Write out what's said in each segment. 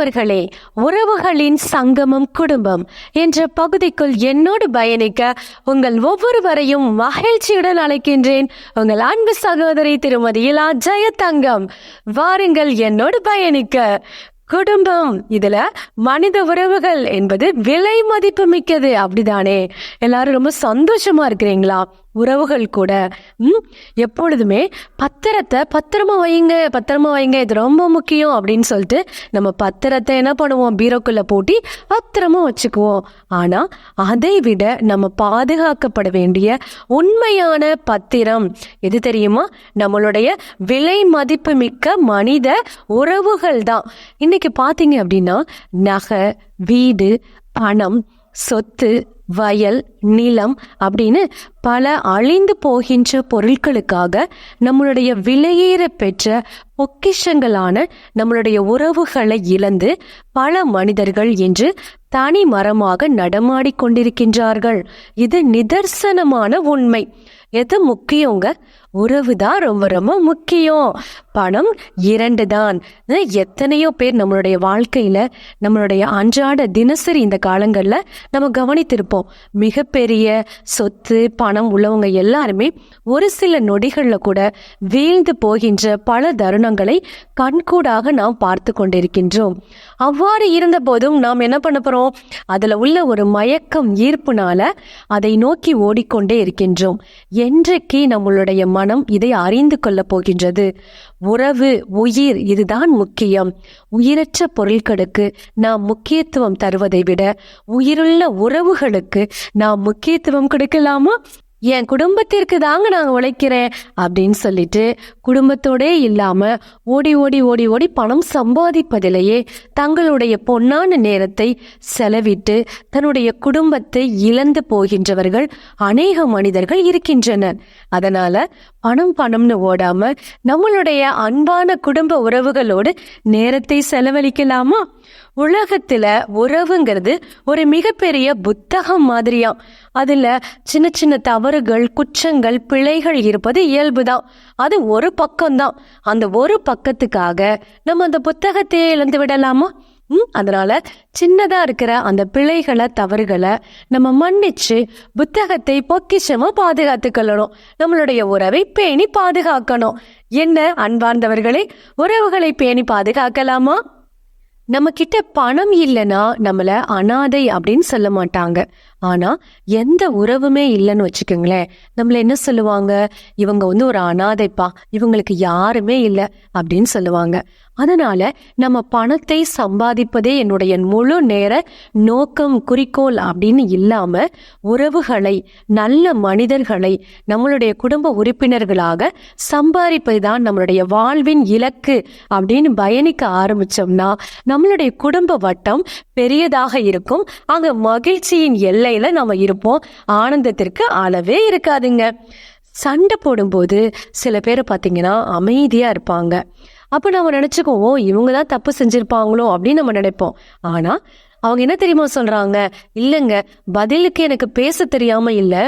மாணவர்களே உறவுகளின் சங்கமம் குடும்பம் என்ற பகுதிக்குள் என்னோடு பயணிக்க உங்கள் ஒவ்வொருவரையும் மகிழ்ச்சியுடன் அழைக்கின்றேன். உங்கள் அன்பு சகோதரி திருமதி இலா ஜெயதங்கம். வாருங்கள் என்னோடு பயணிக்க. குடும்பம் இதுல மனித உறவுகள் என்பது விலை மதிப்பு மிக்கது. அப்படிதானே? எல்லாரும் ரொம்ப சந்தோஷமா இருக்கிறீங்களா? உறவுகள் கூட எப்பொழுதுமே பத்திரத்தை பத்திரமா வைங்க பத்திரமா வைங்க இது ரொம்ப முக்கியம் அப்படின்னு சொல்லிட்டு நம்ம பத்திரத்தை என்ன பண்ணுவோம்? பீரோக்குள்ள போட்டி பத்திரமா வச்சுக்குவோம். ஆனா அதை விட நம்ம பாதுகாக்கப்பட வேண்டிய உண்மையான பத்திரம் எது தெரியுமா? நம்மளுடைய விலை மதிப்பு மிக்க மனித உறவுகள் தான். இன்னைக்கு பாத்தீங்க அப்படின்னா நகை வீடு பணம் சொத்து வயல் நிலம் அப்படின்னு பல அழிந்து போகின்ற பொருட்களுக்காக நம்மளுடைய விலையேற பெற்ற பொக்கிஷங்களான நம்மளுடைய உறவுகளை இழந்து பல மனிதர்கள் என்று தனி மரமாக நடமாடி கொண்டிருக்கின்றார்கள். இது நிதர்சனமான உண்மை. எது முக்கியங்க? உறவு தான் ரொம்ப ரொம்ப முக்கியம். பணம் இரண்டு தான். எத்தனையோ பேர் நம்மளுடைய வாழ்க்கையில் நம்மளுடைய அன்றாட தினசரி இந்த காலங்களில் நம்ம கவனித்திருப்போம். மிகப்பெரிய சொத்து பணம் உள்ளவங்க எல்லாருமே ஒரு சில நொடிகளில் கூட வீழ்ந்து போகின்ற பல தருணங்களை கண்கூடாக நாம் பார்த்து கொண்டிருக்கின்றோம். அவ்வாறு இருந்த போதும் நாம் என்ன பண்ண போகிறோம் அதில் உள்ள ஒரு மயக்கம் ஈர்ப்புனால அதை நோக்கி ஓடிக்கொண்டே இருக்கின்றோம். என்றைக்கு நம்மளுடைய மனம் இதை அறிந்து கொள்ள போகின்றது. உறவு உயிர் இதுதான் முக்கியம். உயிரற்ற பொருட்களுக்கு நாம் முக்கியத்துவம் தருவதை விட உயிருள்ள உறவுகளுக்கு நாம் முக்கியத்துவம் கொடுக்கலாமா? என் குடும்பத்திற்கு தாங்க நான் உழைக்கிறேன் அப்படின்னு சொல்லிட்டு குடும்பத்தோடே இல்லாம ஓடி ஓடி ஓடி ஓடி பணம் சம்பாதிப்பதிலேயே தங்களுடைய பொன்னான நேரத்தை செலவிட்டு தன்னுடைய குடும்பத்தை இழந்து போகின்றவர்கள் அநேக மனிதர்கள் இருக்கின்றனர். அதனால பணம் பணம்னு ஓடாம நம்மளுடைய அன்பான குடும்ப உறவுகளோடு நேரத்தை செலவழிக்கலாமா? உலகத்துல உறவுங்கிறது ஒரு மிகப்பெரிய புத்தகம் மாதிரியாம். அதுல சின்ன சின்ன தவறுகள் குற்றங்கள் பிழைகள் இருப்பது இயல்புதான். அது ஒரு பக்கம்தான். அந்த ஒரு பக்கத்துக்காக நம்ம அந்த புத்தகத்தையே இழந்து விடலாமா? ம் அதனால சின்னதா இருக்கிற அந்த பிழைகளை தவறுகளை நம்ம மன்னிச்சு புத்தகத்தை பொக்கிஷமா பாதுகாத்துக்கொள்ளணும் நம்மளுடைய உறவை பேணி பாதுகாக்கணும். என்ன அன்பார்ந்தவர்களே உறவுகளை பேணி பாதுகாக்கலாமா? நம்ம கிட்ட பணம் இல்லைன்னா நம்மள அனாதை அப்படின்னு சொல்ல மாட்டாங்க. ஆனா எந்த உறவுமே இல்லைன்னு வச்சுக்கோங்களேன். நம்மள என்ன சொல்லுவாங்க? இவங்க வந்து ஒரு அனாதைப்பா இவங்களுக்கு யாருமே இல்லை அப்படின்னு சொல்லுவாங்க. அதனால நம்ம பணத்தை சம்பாதிப்பதே என்னுடைய முழு நேர நோக்கம் குறிக்கோள் அப்படின்னு இல்லாம உறவுகளை நல்ல மனிதர்களை நம்மளுடைய குடும்ப உறுப்பினர்களாக சம்பாதிப்பது தான் நம்மளுடைய வாழ்வின் இலக்கு அப்படின்னு பயணிக்க ஆரம்பிச்சோம்னா நம்மளுடைய குடும்ப வட்டம் பெரியதாக இருக்கும். அங்கே மகிழ்ச்சியின் எல்லை நிலையில நம்ம இருப்போம். ஆனந்தத்திற்கு அளவே இருக்காதுங்க. சண்டை போடும்போது சில பேர் பார்த்தீங்கன்னா அமைதியாக இருப்பாங்க. அப்போ நம்ம நினச்சிக்குவோம் இவங்க தான் தப்பு செஞ்சுருப்பாங்களோ அப்படின்னு நம்ம நினைப்போம். ஆனால் அவங்க என்ன தெரியுமா சொல்கிறாங்க இல்லைங்க பதிலுக்கு எனக்கு பேச தெரியாமல் இல்லை.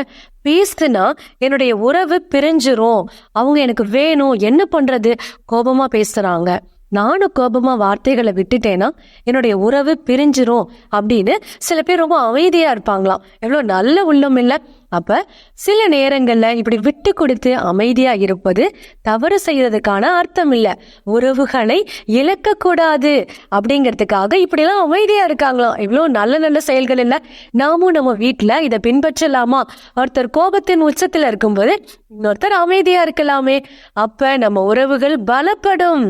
பேசுனா என்னுடைய உறவு பிரிஞ்சிரும். அவங்க எனக்கு வேணும் என்ன பண்ணுறது கோபமாக பேசுகிறாங்க நானும் கோபமாக வார்த்தைகளை விட்டுட்டேன்னா என்னுடைய உறவு பிரிஞ்சிரும் அப்படின்னு சில பேர் ரொம்ப அமைதியாக இருப்பாங்களாம். எவ்வளோ நல்ல உள்ளம் இல்லை. அப்போ சில நேரங்களில் இப்படி விட்டு கொடுத்து அமைதியாக இருப்பது தவறு செய்கிறதுக்கான அர்த்தம் இல்லை. உறவுகளை இழக்கக்கூடாது அப்படிங்கிறதுக்காக இப்படிலாம் அமைதியாக இருக்காங்களாம். இவ்வளோ நல்ல நல்ல செயல்கள் இல்லை. நாமும் நம்ம வீட்டில் இதை பின்பற்றலாமா? ஒருத்தர் கோபத்தின் உச்சத்தில் இருக்கும்போது இன்னொருத்தர் அமைதியாக இருக்கலாமே. அப்போ நம்ம உறவுகள் பலப்படும்.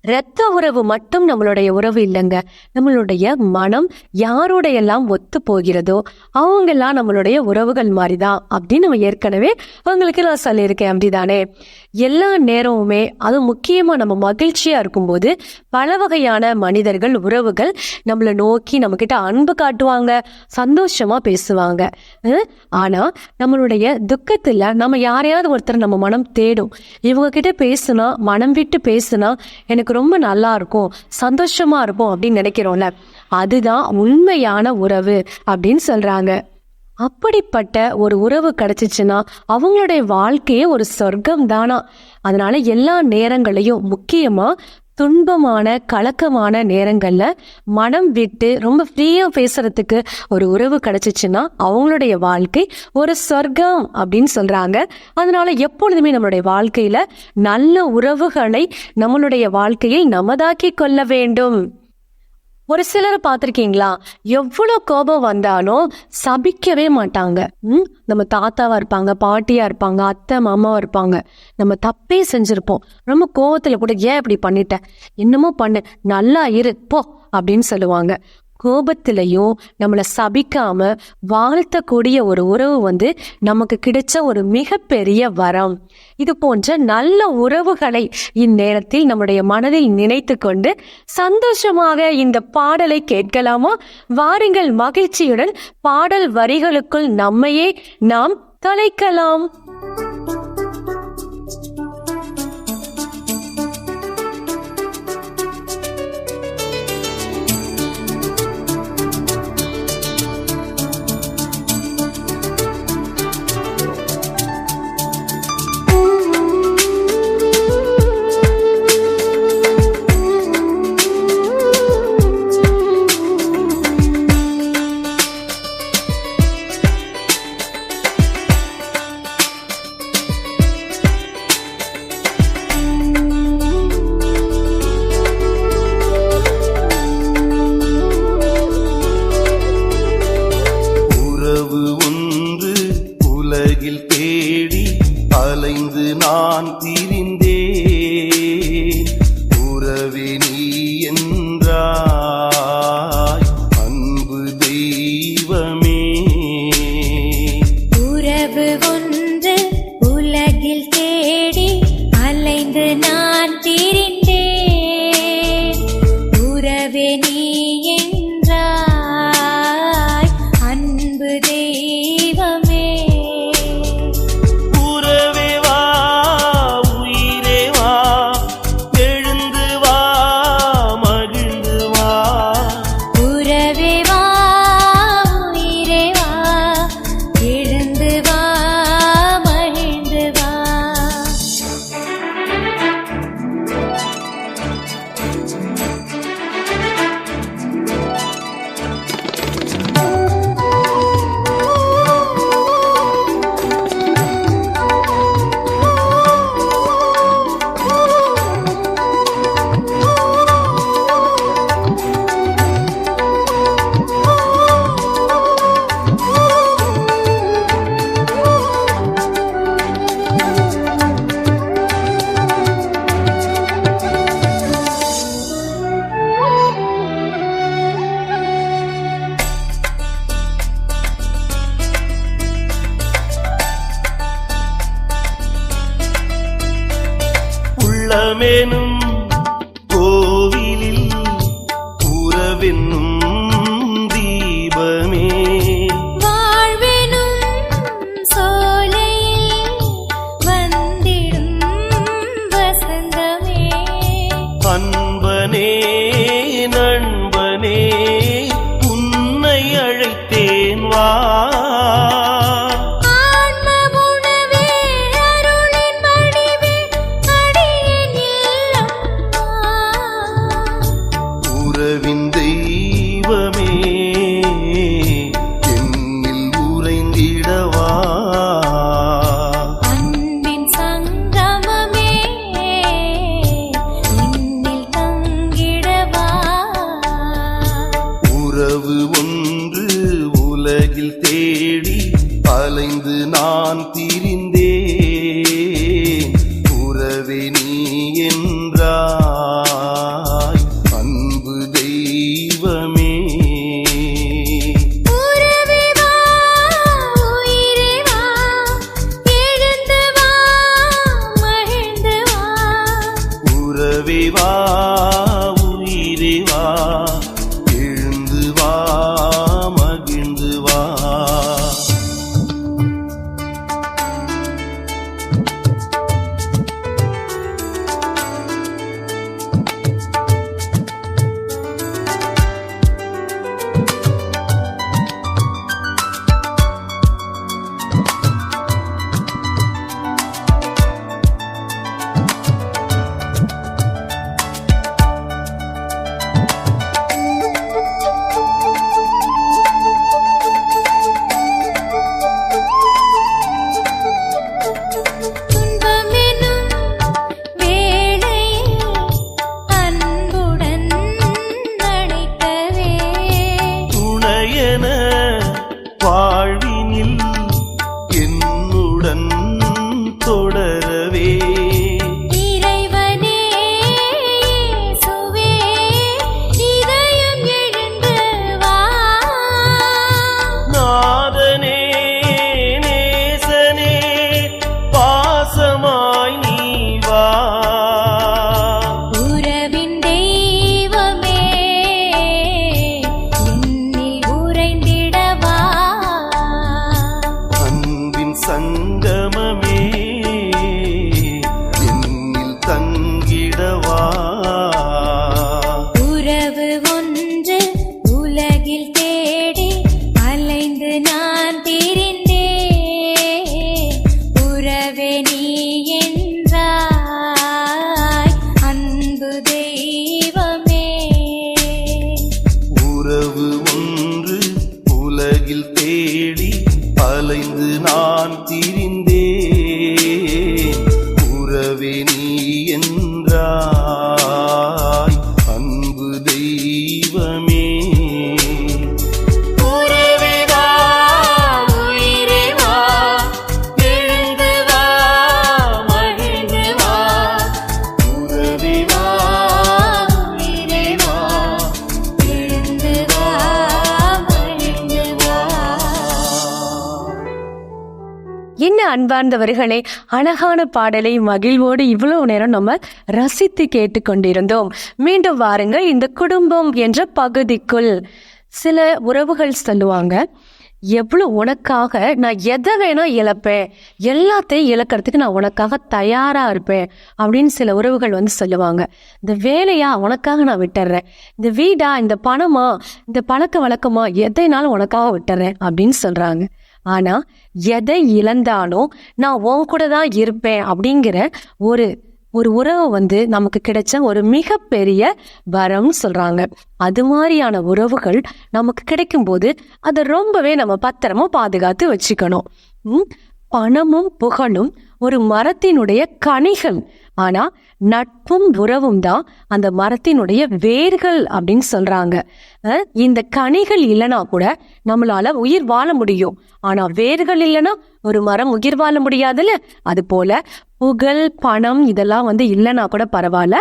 இரத்த உறவு மட்டும் நம்மளுடைய உறவு இல்லைங்க. நம்மளுடைய மனம் யாரோடையெல்லாம் ஒத்து போகிறதோ அவங்கெல்லாம் நம்மளுடைய உறவுகள் மாதிரி தான் அப்படின்னு நம்ம ஏற்கனவே அவங்களுக்கு நான் சொல்லியிருக்கேன் அப்படிதானே? எல்லா நேரமுமே அது முக்கியமாக நம்ம மகிழ்ச்சியாக இருக்கும்போது பல வகையான மனிதர்கள் உறவுகள் நம்மளை நோக்கி நம்மக்கிட்ட அன்பு காட்டுவாங்க சந்தோஷமாக பேசுவாங்க. ஆனால் நம்மளுடைய துக்கத்தில் நம்ம யாரையாவது ஒருத்தர் நம்ம மனம் தேடும். இவங்கக்கிட்ட பேசுனா மனம் விட்டு பேசுனா எனக்கு ரொம்ப நல்லா இருக்கும் சந்தோஷமாக இருக்கும் அப்படின்னு நினைக்கிறோம்ல. அதுதான் உண்மையான உறவு அப்படின்னு சொல்கிறாங்க அப்படிப்பட்ட ஒரு உறவு கிடைச்சிச்சுன்னா அவங்களுடைய வாழ்க்கையே ஒரு சொர்க்கம் தானா அதனால எல்லா நேரங்களையும் முக்கியமா துன்பமான கலக்கமான நேரங்களில் மனம் விட்டு ரொம்ப ஃப்ரீயாக பேசுறதுக்கு ஒரு உறவு கிடைச்சிச்சுன்னா அவங்களுடைய வாழ்க்கை ஒரு சொர்க்கம் அப்படின்னு சொல்கிறாங்க அதனால எப்பொழுதுமே நம்மளுடைய வாழ்க்கையில் நல்ல உறவுகளை நம்மளுடைய வாழ்க்கையில் நமதாக்கி கொள்ள வேண்டும். ஒரு சிலரை பார்த்துருக்கீங்களா? எவ்வளோ கோபம் வந்தாலும் சபிக்கவே மாட்டாங்க. ம்? நம்ம தாத்தாவாக இருப்பாங்க பாட்டியாக இருப்பாங்க அத்தை மாமாவாக இருப்பாங்க. நம்ம தப்பே செஞ்சுருப்போம். ரொம்ப கோபத்தில் கூட ஏன் இப்படி பண்ணிட்டேன் என்னமோ பண்ணு. நல்லா இரு போ அப்படின்னு சொல்லுவாங்க. கோபத்திலையும் நம்மளை சபிக்காம வாழ்த்தக்கூடிய ஒரு உறவு வந்து நமக்கு கிடைச்ச ஒரு மிகப்பெரிய வரம். இது போன்ற நல்ல உறவுகளை இந்நேரத்தில் நம்முடைய மனதில் நினைத்து கொண்டு சந்தோஷமாக இந்த பாடலை கேட்கலாமா? வாருங்கள் மகிழ்ச்சியுடன் பாடல் வரிகளுக்குள் நம்மையே நாம் தொலைக்கலாம். என்றா அன்பார்ந்தவர்களே அழகான பாடலை மகிழ்வோடு இவ்வளவு நேரம் நம்ம ரசித்து கேட்டுக்கொண்டிருந்தோம். மீண்டும் வாருங்கள் இந்த குடும்பம் என்ற பகுதிக்குள். சில உறவுகள் சொல்லுவாங்க எவ்வளோ உனக்காக நான் எதை வேணால் இழப்பேன் எல்லாத்தையும் இழக்கிறதுக்கு நான் உனக்காக தயாராக இருப்பேன் அப்படின்னு சில உறவுகள் வந்து சொல்லுவாங்க. இந்த வேலையா? உனக்காக நான் விட்டுறேன். இந்த வீடா? இந்த பணமா? இந்த பழக்க வழக்கமா? எதைனாலும் உனக்காக விட்டுறேன் அப்படின்னு சொல்கிறாங்க ஆனா எதை இழந்தாலும் நான் உன் கூட தான் இருப்பேன் அப்படிங்கிற ஒரு ஒரு உறவு வந்து நமக்கு கிடைச்ச ஒரு மிகப்பெரிய வரம்னு சொல்கிறாங்க அது மாதிரியான உறவுகள் நமக்கு கிடைக்கும்போது அதை ரொம்பவே நம்ம பத்திரமா பாதுகாத்து வச்சுக்கணும். ம், பணமும் புகழும் ஒரு மரத்தினுடைய கனிகள் ஆனா நட்பும் உறவும் தான் அந்த மரத்தினுடைய வேர்கள் அப்படின்னு சொல்றாங்க. இந்த கனிகள் இல்லைனா கூட நம்மளால உயிர் வாழ முடியும். ஆனா வேர்கள் இல்லைன்னா ஒரு மரம் உயிர் வாழ முடியாதுல்ல? அது போல புகழ் பணம் இதெல்லாம் வந்து இல்லைனா கூட பரவாயில்ல.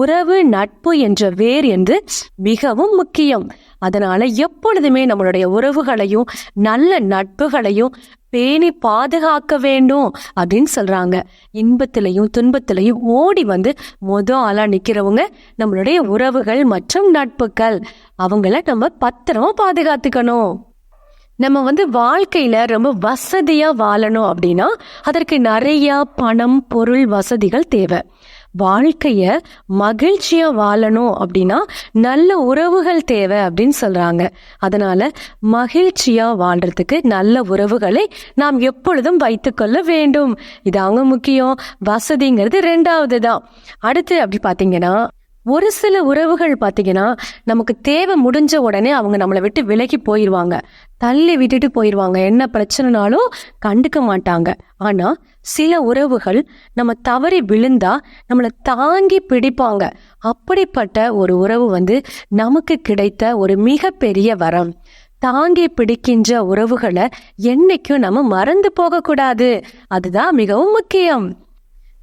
உறவு நட்பு என்ற வேர் என்று மிகவும் முக்கியம். அதனால எப்பொழுதுமே நம்மளுடைய உறவுகளையும் நல்ல நட்புகளையும் பேணி பாதுகாக்க வேண்டும் அப்படின்னு சொல்றாங்க. இன்பத்திலையும் துன்பத்திலையும் ஓடி வந்து மொத ஆளா நிக்கிறவங்க நம்மளுடைய உறவுகள் மற்றும் நட்புகள். அவங்கள நம்ம பத்திரமா பாதுகாத்துக்கணும். நம்ம வந்து வாழ்க்கையில ரொம்ப வசதியா வாழணும் அப்படின்னா அதற்கு நிறைய பணம் பொருள் வசதிகள் தேவை. வாழ்க்கைய மகிழ்ச்சியா வாழணும் அப்படின்னா நல்ல உறவுகள் தேவை அப்படின்னு சொல்றாங்க. அதனால மகிழ்ச்சியா வாழ்றதுக்கு நல்ல உறவுகளை நாம் எப்பொழுதும் வைத்துக்கொள்ள வேண்டும். இது அவங்க முக்கியம். வசதிங்கிறது ரெண்டாவது தான். அடுத்து அப்படி பாத்தீங்கன்னா ஒரு சில உறவுகள் பார்த்தீங்கன்னா நமக்கு தேவை முடிஞ்ச உடனே அவங்க நம்மளை விட்டு விலகி போயிடுவாங்க தள்ளி விட்டுட்டு போயிடுவாங்க என்ன பிரச்சனைனாலும் கண்டுக்க மாட்டாங்க. ஆனால் சில உறவுகள் நம்ம தவறி விழுந்தா நம்மளை தாங்கி பிடிப்பாங்க. அப்படிப்பட்ட ஒரு உறவு வந்து நமக்கு கிடைத்த ஒரு மிகப்பெரிய வரம். தாங்கி பிடிக்கின்ற உறவுகளை என்னைக்கும் நம்ம மறந்து போகக்கூடாது. அதுதான் மிகவும் முக்கியம்.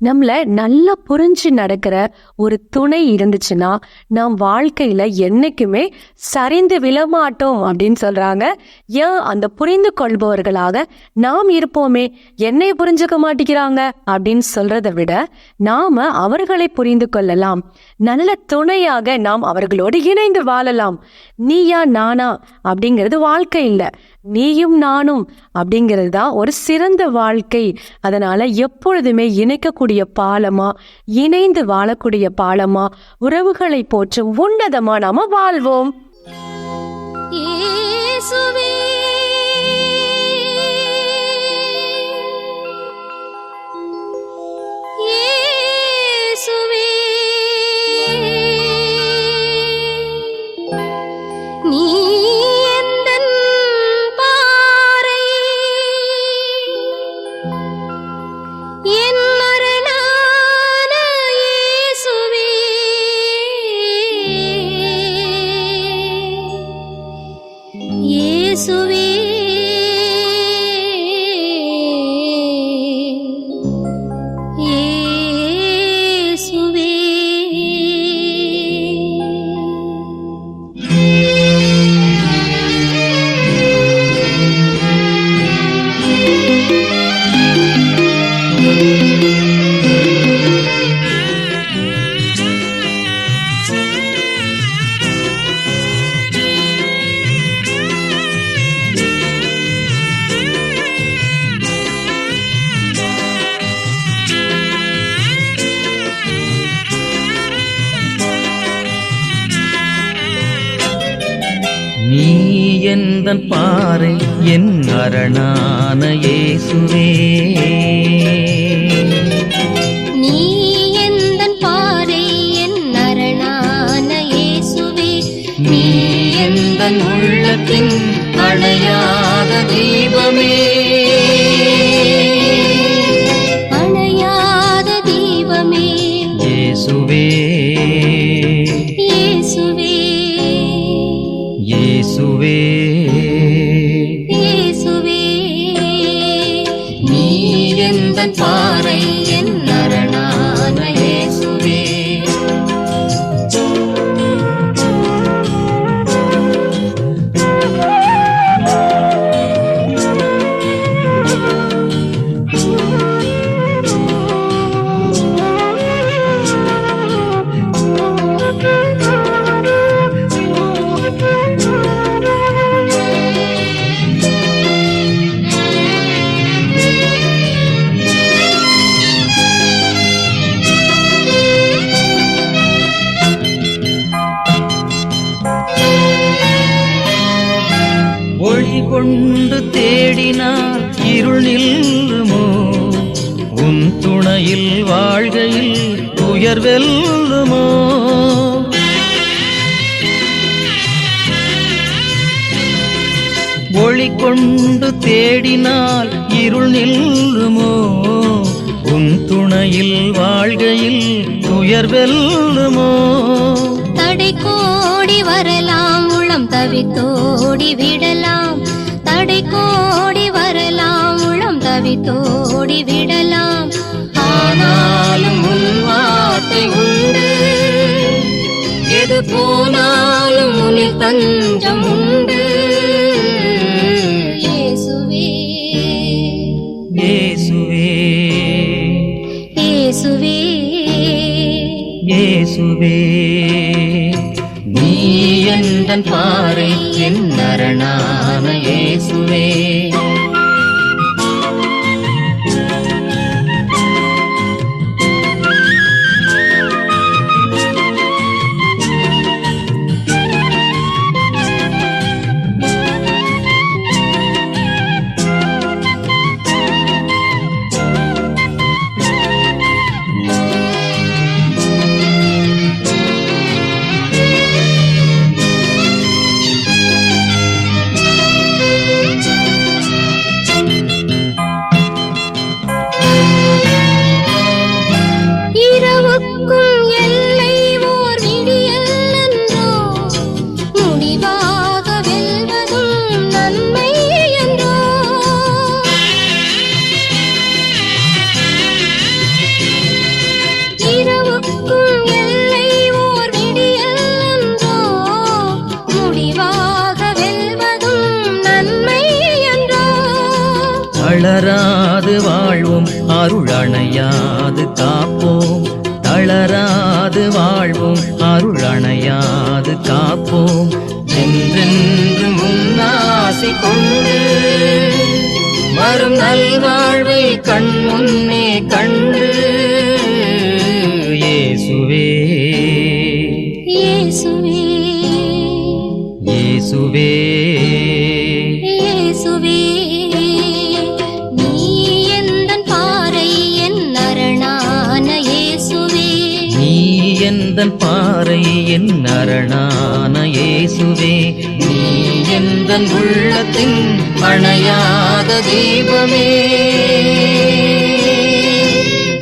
நம்மள நல்லா புரிஞ்சு நடக்கிற ஒரு துணை இருந்துச்சுன்னா நாம் வாழ்க்கையில என்னைக்குமே சரிந்து விழமாட்டோம் அப்படின்னு சொல்றாங்க. ஏன் அந்த புரிந்து கொள்பவர்களாக நாம் இருப்போமே என்னை புரிஞ்சுக்க மாட்டேங்கிறாங்க அப்படின்னு சொல்றதை விட நாம அவர்களை புரிந்து கொள்ளலாம். நல்ல துணையாக நாம் அவர்களோடு இணைந்து வாழலாம். நீயா நானா அப்படிங்கிறது வாழ்க்கை இல்லை. நீயும் நானும் அப்படிங்கிறது தான் ஒரு சிறந்த வாழ்க்கை. அதனால் எப்பொழுதுமே இணைக்கக்கூடிய பாலமா இணைந்து வாழக்கூடிய பாலமா உறவுகளை போற்றும் உன்னதமா நாம வாழ்வோம். இயேசுவே. எந்தன் பாறை என் அரணான இயேசுவே. நீ எந்தன் பாறை என் அரணான இயேசுவே. நீ எந்தன் உள்ளத்தின் அணையா. துணையில் வாழ்கையில் துயர் வெல்லுமோ? தடை கோடி வரலாம் உளம் தவித்தோடி விடலாம். தடை கோடி வரலாம் உளம் தவித்தோடி விடலாம். ஆனாலும் உன் வார்த்தை உண்டு. எது போனாலும் உனில் தஞ்சம் உண்டு. இயேசுவே நீ எந்தன் பாறை என் அரணான இயேசுவே. காப்போம் என்றென்று முன்னாசை கொண்டு வரும் நல்வாழ்வை கண் முன்னே கண்டு இயேசுவே இயேசுவே. இயேசுவே. இயேசுவே. என் அரணான இயேசுவே நீ எந்தன் உள்ளத்தின் அணையாத தீபமே.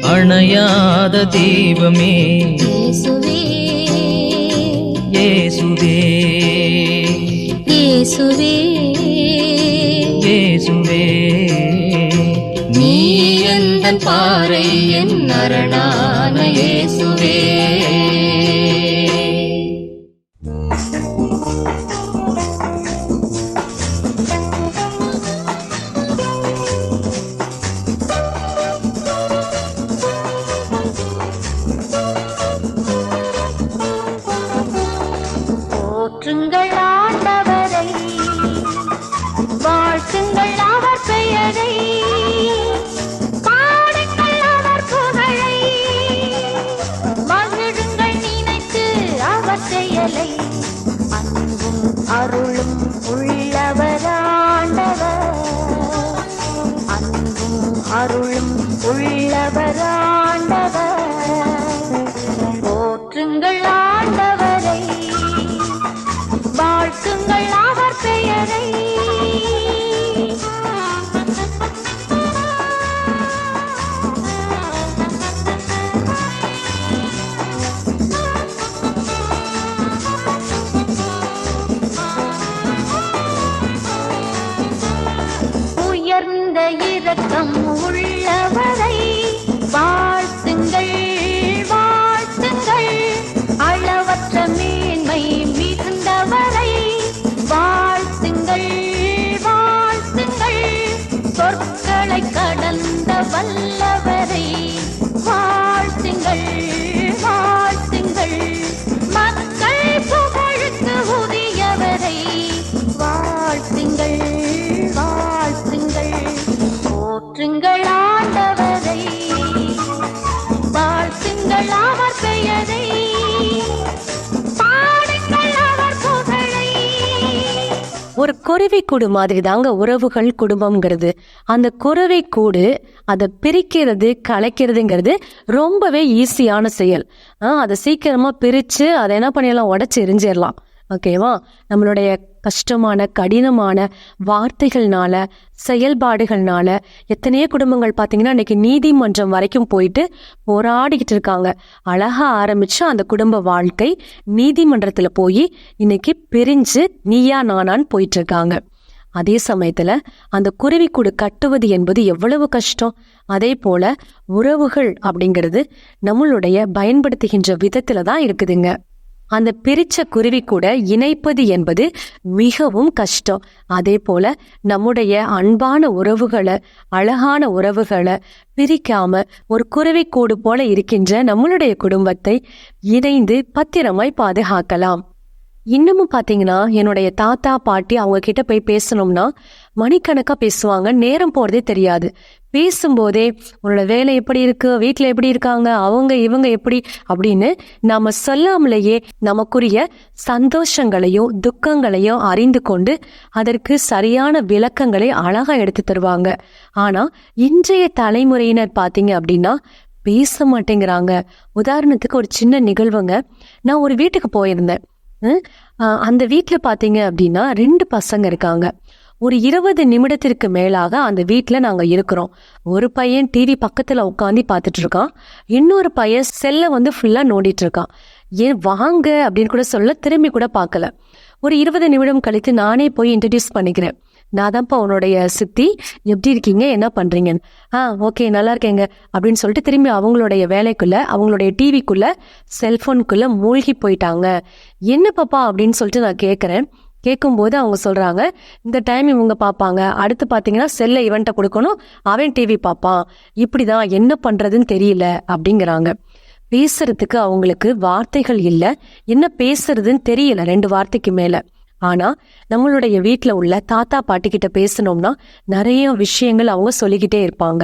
அணையாத தீபமே. இயேசுவே. இயேசுவே. இயேசுவே. நீ எந்தன் பாறை என் அரணான இயேசுவே. குருவி கூடு மாதிரி தாங்க உறவுகள் குடும்பம்ங்கிறது. அந்த குருவி கூடு அதை பிரிக்கிறது கலைக்கிறதுங்கிறது ரொம்பவே ஈஸியான செயல். ஆ, அதை சீக்கிரமாக பிரித்து அதை என்ன பண்ணிடலாம் உடச்சி எரிஞ்சிடலாம். ஓகேவா நம்மளுடைய கஷ்டமான கடினமான வார்த்தைகள்னால செயல்பாடுகள்னால எத்தனையோ குடும்பங்கள் பார்த்தீங்கன்னா இன்னைக்கு நீதிமன்றம் வரைக்கும் போயிட்டு போராடிக்கிட்டு இருக்காங்க. அழகா ஆரம்பிச்சு அந்த குடும்ப வாழ்க்கை நீதிமன்றத்தில் போய் இன்னைக்கு பிரிஞ்சு நீயா நானான்னு போயிட்டு இருக்காங்க அதே சமயத்தில் அந்த குருவிக்கூடு கட்டுவது என்பது எவ்வளவு கஷ்டம்? அதே போல உறவுகள் அப்படிங்கிறது நம்மளுடைய பயன்படுத்துகின்ற விதத்தில் தான் இருக்குதுங்க. அந்த பிரிச்ச குருவி கூட இணைப்பது என்பது மிகவும் கஷ்டம். அதே போல நம்முடைய அன்பான உறவுகளை அழகான உறவுகளை பிரிக்காம ஒரு குருவி கூடு போல இருக்கின்ற நம்மளுடைய குடும்பத்தை இணைந்து பத்திரமாய் பாதுகாக்கலாம். இன்னமும் பார்த்தீங்கன்னா என்னுடைய தாத்தா பாட்டி அவங்க கிட்ட போய் பேசணும்னா மணிக்கணக்காக பேசுவாங்க. நேரம் போகிறதே தெரியாது. பேசும்போதே உன்னோட வேலை எப்படி இருக்கு? வீட்டில் எப்படி இருக்காங்க? அவங்க இவங்க எப்படி? அப்படின்னு நாம் சொல்லாமலேயே நமக்குரிய சந்தோஷங்களையும் துக்கங்களையும் அறிந்து கொண்டு அதற்கு சரியான விளக்கங்களை அழகாக எடுத்து தருவாங்க. ஆனால் இன்றைய தலைமுறையினர் பார்த்தீங்க அப்படின்னா பேச மாட்டேங்கிறாங்க. உதாரணத்துக்கு ஒரு சின்ன நிகழ்வுங்க. நான் ஒரு வீட்டுக்கு போயிருந்தேன். அந்த வீட்டில் பார்த்தீங்க அப்படின்னா ரெண்டு பசங்க இருக்காங்க. ஒரு இருபது நிமிடத்திற்கு மேலாக அந்த வீட்டில் நாங்கள் இருக்கிறோம். ஒரு பையன் டிவி பக்கத்தில் உட்காந்து பார்த்துட்டு இருக்கான். இன்னொரு பையன் செல்லை வந்து ஃபுல்லாக நோண்டிட்டு இருக்கான். ஏன் வாங்க அப்படின்னு கூட சொல்ல திரும்பி கூட பார்க்கல ஒரு இருபது நிமிடம் கழித்து நானே போய் இன்ட்ரடியூஸ் பண்ணிக்கிறேன். நான் தான்ப்பா உன்னுடைய சித்தி. எப்படி இருக்கீங்க? என்ன பண்ணுறீங்கன்னு ஆ ஓகே நல்லா இருக்கேங்க. அப்படின்னு சொல்லிட்டு திரும்பி அவங்களுடைய வேலைக்குள்ள அவங்களுடைய டிவிக்குள்ள செல்போனுக்குள்ள மூழ்கி போயிட்டாங்க. என்ன பாப்பா? அப்படின்னு சொல்லிட்டு நான் கேட்குறேன் கேட்கும்போது அவங்க சொல்கிறாங்க இந்த டைம் இவங்க பார்ப்பாங்க அடுத்து பார்த்தீங்கன்னா செல்லை இவன்ட்ட கொடுக்கணும். அவன் டிவி பார்ப்பான் இப்படி தான் என்ன பண்ணுறதுன்னு தெரியல அப்படிங்கிறாங்க. பேசுறதுக்கு அவங்களுக்கு வார்த்தைகள் இல்லை. என்ன பேசுறதுன்னு தெரியல ரெண்டு வார்த்தைக்கு மேலே. ஆனா நம்மளுடைய வீட்டில் உள்ள தாத்தா பாட்டி கிட்ட பேசணும்னா நிறைய விஷயங்கள் அவங்க சொல்லிக்கிட்டே இருப்பாங்க.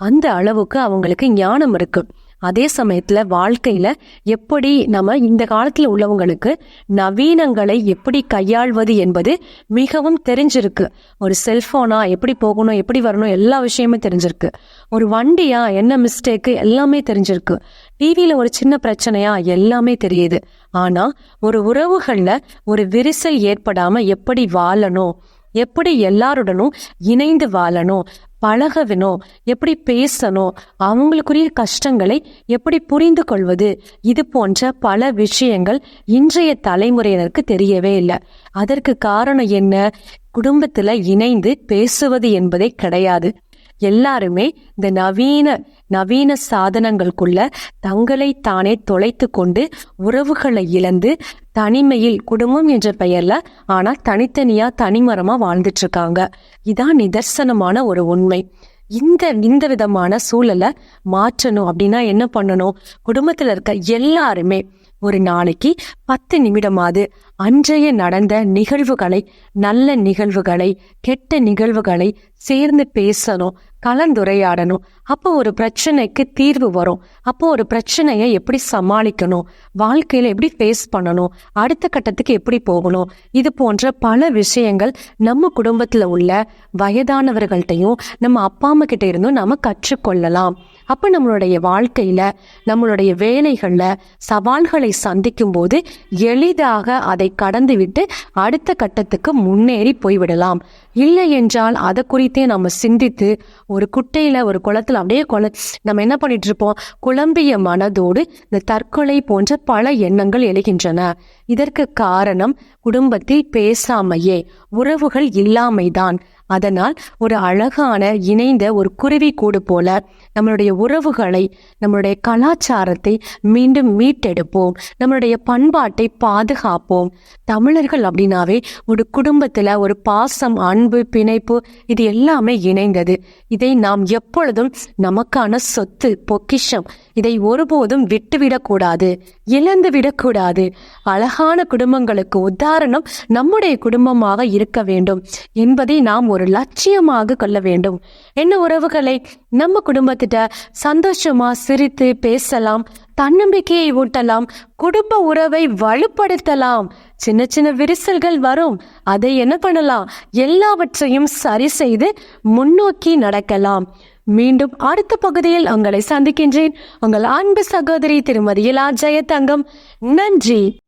அந்த அளவுக்கு அவங்களுக்கு ஞானம் இருக்குது அதே சமயத்தில் வாழ்க்கையில் எப்படி நம்ம இந்த காலத்தில் உள்ளவங்களுக்கு நவீனங்களை எப்படி கையாள்வது என்பது மிகவும் தெரிஞ்சிருக்கு. ஒரு செல்ஃபோனா எப்படி போகணும் எப்படி வரணும் எல்லா விஷயமே தெரிஞ்சிருக்கு. ஒரு வண்டியா என்ன மிஸ்டேக்கு எல்லாமே தெரிஞ்சிருக்கு. டிவியில் ஒரு சின்ன பிரச்சனையா எல்லாமே தெரியுது. ஆனால் ஒரு உறவுகளில் ஒரு விரிசல் ஏற்படாமல் எப்படி வாழணும் எப்படி எல்லாருடனும் இணைந்து வாழணும் பழகணும் எப்படி பேசணும் அவங்களுக்குரிய கஷ்டங்களை எப்படி புரிந்து கொள்வது இது போன்ற பல விஷயங்கள் இன்றைய தலைமுறையினருக்கு தெரியவே இல்லை. அதற்கு காரணம் என்ன? குடும்பத்துல இணைந்து பேசுவது என்பதே கிடையாது. எல்லாருமே இந்த நவீன நவீன சாதனங்களுக்குள்ள தங்களை தானே தொலைத்து கொண்டு உறவுகளை இழந்து தனிமையில் குடும்பம் என்ற பெயர்ல ஆனா தனித்தனியா தனிமரமா வாழ்ந்துட்டு இருக்காங்க இதான் நிதர்சனமான ஒரு உண்மை. இந்த இந்த விதமான சூழலை மாற்றணும் அப்படின்னா என்ன பண்ணணும்? குடும்பத்துல இருக்க எல்லாருமே ஒரு நாளைக்கு பத்து நிமிடமாவது அன்றைய நடந்த நிகழ்வுகளை நல்ல நிகழ்வுகளை கெட்ட நிகழ்வுகளை சேர்ந்து பேசணும். கலந்துரையாடணும். அப்போ ஒரு பிரச்சனைக்கு தீர்வு வரும். அப்போ ஒரு பிரச்சனையை எப்படி சமாளிக்கணும்? வாழ்க்கையில எப்படி ஃபேஸ் பண்ணணும்? அடுத்த கட்டத்துக்கு எப்படி போகணும்? இது போன்ற பல விஷயங்கள் நம்ம குடும்பத்துல உள்ள வயதானவர்கள்ட்டையும் நம்ம அப்பா அம்மா கிட்ட இருந்தும் நம்ம கற்றுக்கொள்ளலாம். அப்ப நம்மளுடைய வாழ்க்கையில நம்மளுடைய வேலைகள்ல சவால்களை சந்திக்கும் போது எளிதாக அதை கடந்து விட்டு அடுத்த கட்டத்துக்கு முன்னேறி போய்விடலாம். இல்லை என்றால் அதை குறித்தே நம்ம சிந்தித்து ஒரு குட்டையில ஒரு குளத்துல அப்படியே குள நம்ம என்ன பண்ணிட்டு இருப்போம் குழம்பிய மனதோடு இந்த தற்கொலை போன்ற பல எண்ணங்கள் எழுகின்றன. இதற்கு காரணம் குடும்பத்தில் பேசாமையே உறவுகள் இல்லாமைதான். அதனால் ஒரு அழகான இணைந்த ஒரு குருவி கூடு போல நம்மளுடைய உறவுகளை நம்மளுடைய கலாச்சாரத்தை மீண்டும் மீட்டெடுப்போம். நம்மளுடைய பண்பாட்டை பாதுகாப்போம். தமிழர்கள் அப்படின்னாவே ஒரு குடும்பத்துல ஒரு பாசம் அன்பு பிணைப்பு இது எல்லாமே இணைந்தது. இதை நாம் எப்பொழுதும் நமக்கான சொத்து பொக்கிஷம் இதை ஒருபோதும் விட்டுவிடக்கூடாது இழந்து விடக்கூடாது அழகான குடும்பங்களுக்கு உதாரணம் நம்முடைய குடும்பமாக இருக்க வேண்டும் என்பதை நாம் ஒரு ஒரு லட்சியமாக கொள்ள வேண்டும். என்ன உறவுகளை நம்ம குடும்பத்திட்ட சந்தோஷமா சிரித்து பேசலாம் தன்னம்பிக்கையை ஊட்டலாம் குடும்ப உறவை வலுப்படுத்தலாம். சின்ன சின்ன விரிசல்கள் வரும். அதை என்ன பண்ணலாம்? எல்லாவற்றையும் சரி செய்து முன்னோக்கி நடக்கலாம். மீண்டும் அடுத்த பகுதியில் உங்களை சந்திக்கின்றேன். உங்கள் அன்பு சகோதரி திருமதி இலா ஜெயதங்கம். நன்றி.